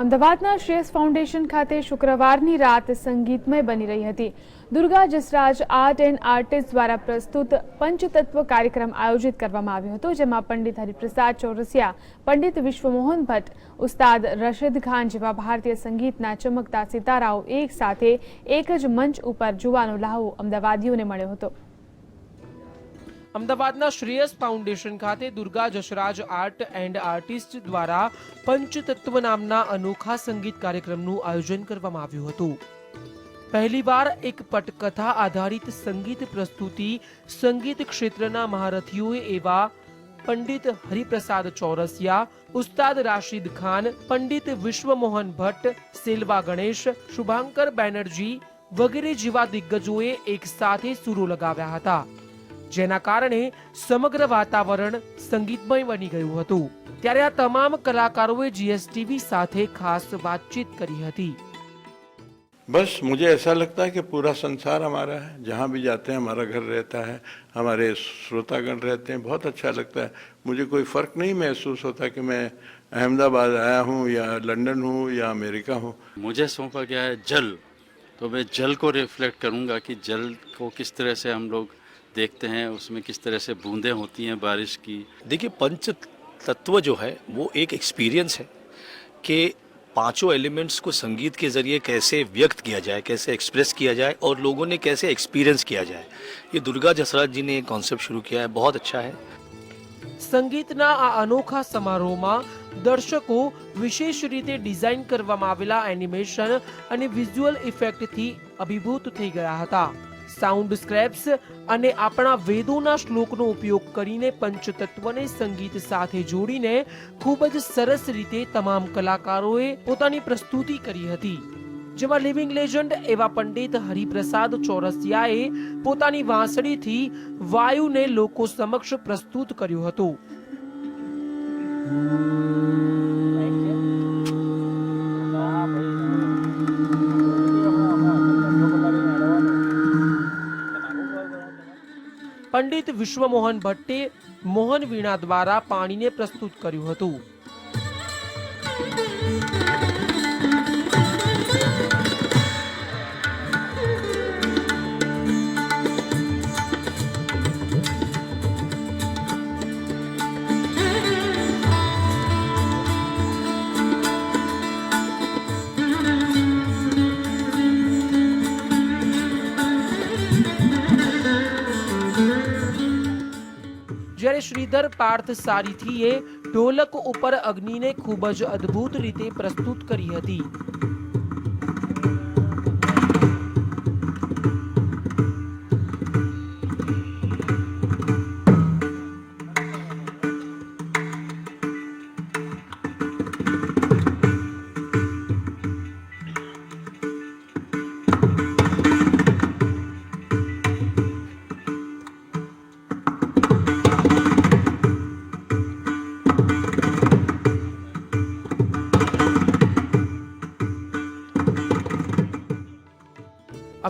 અમદાવાદના શ્રેયસ ફાઉન્ડેશન ખાતે શુક્રવારની રાત સંગીતમય બની રહી હતી. Durga Jasraj art and artist દ્વારા પ્રસ્તુત પંચતત્વ કાર્યક્રમ આયોજિત કરવામાં આવ્યો હતો, જેમાં પંડિત હરિપ્રસાદ ચૌરસિયા, પંડિત વિશ્વમોહન ભટ્ટ, ઉસ્તાદ રશીદ ખાન જેવા ભારતીય સંગીતના ચમકતા સિતારાઓ એક સાથે એક જ મંચ ઉપર જોવાનો લહાવો અમદાવાદીઓને મળ્યો હતો. અમદાવાદના શ્રેયસ ફાઉન્ડેશન ખાતે Durga Jasraj art and artist દ્વારા પંચતત્વ નામના અનોખા સંગીત કાર્યક્રમનું આયોજન કરવામાં આવ્યું હતું. પહેલીવાર એક પટકથા આધારિત સંગીત પ્રસ્તુતિ સંગીત ક્ષેત્રના મહારથીઓએ એવા પંડિત હરિપ્રસાદ ચોરસિયા, ઉસ્તાદ રાશિદ ખાન, પંડિત વિશ્વમોહન ભટ્ટ, સેલવા ગણેશ, શુભાંકર બેનર્જી વગેરે જેવા દિગ્ગજોએ એક સાથે સુરો લગાવ્યા હતા. જેના કારણે સમગ્ર વાતાવરણ સંગીતમય બની ગયું હતું ત્યારે આ તમામ કલાકારોએ જીએસટીવી સાથે ખાસ વાતચીત કરી હતી बस मुझे ऐसा लगता है कि पूरा संसार हमारा है जहाँ भी जाते हैं हमारा घर रहता है हमारे श्रोतागण रहते हैं बहुत अच्छा लगता है मुझे कोई फ़र्क नहीं महसूस होता कि मैं अहमदाबाद आया हूँ या लंदन हूँ या अमेरिका हूँ मुझे सौंपा गया है जल तो मैं जल को रिफ्लेक्ट करूंगा कि जल को किस तरह से हम लोग देखते हैं उसमें किस तरह से बूंदें होती हैं बारिश की देखिए पंच तत्व जो है वो एक एक्सपीरियंस है कि पांचों एलिमेंट्स को संगीत के जरिए कैसे व्यक्त किया जाए कैसे एक्सप्रेस किया जाए और लोगों ने कैसे एक्सपीरियंस किया जाए ये दुर्गा जसराज जी ने एक कॉन्सेप्ट शुरू किया है बहुत अच्छा है સંગીતના આ અનોખા સમારોહમાં દર્શકો વિશેષ રીતે ડિઝાઇન કરવામાં આવેલા એનિમેશન અને વિઝ્યુઅલ ઇફેક્ટથી અભિભૂત થઈ ગયા હતા સાઉન્ડ સ્ક્રેપ્સ અને આપણા વેદોના શ્લોકનો ઉપયોગ કરીને પંચતત્વને સંગીત સાથે જોડીને ખૂબ જ સરસ રીતે તમામ કલાકારોએ પોતાની પ્રસ્તુતિ કરી હતી. જેમાં લિવિંગ લેજન્ડ એવા પંડિત હરિપ્રસાદ ચોરસિયાએ પોતાની વાંસળીથી વાયુને લોકો સમક્ષ પ્રસ્તુત કર્યું હતું. પંડિત વિશ્વમોહન ભટ્ટે મોહન વીણા દ્વારા પાણીને પ્રસ્તુત કર્યું હતું. જ્યારે શ્રીધર પાર્થ સારીથીએ ઢોલક ઉપર અગ્નિને ખૂબ જ અદ્ભુત રીતે પ્રસ્તુત કરી હતી.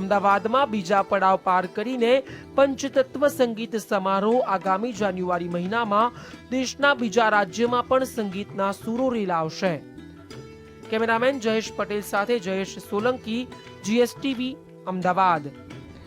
અમદાવાદમાં બીજા પડાવ પાર કરીને પંચતત્વ સંગીત સમારોહ આગામી જાન્યુઆરી મહિનામાં દેશના બીજા રાજ્યમાં પણ સંગીતના સુરો રેલાવશે કેમેરામેન જયેશ પટેલ સાથે જયેશ સોલંકી, જીએસટીવી, અમદાવાદ.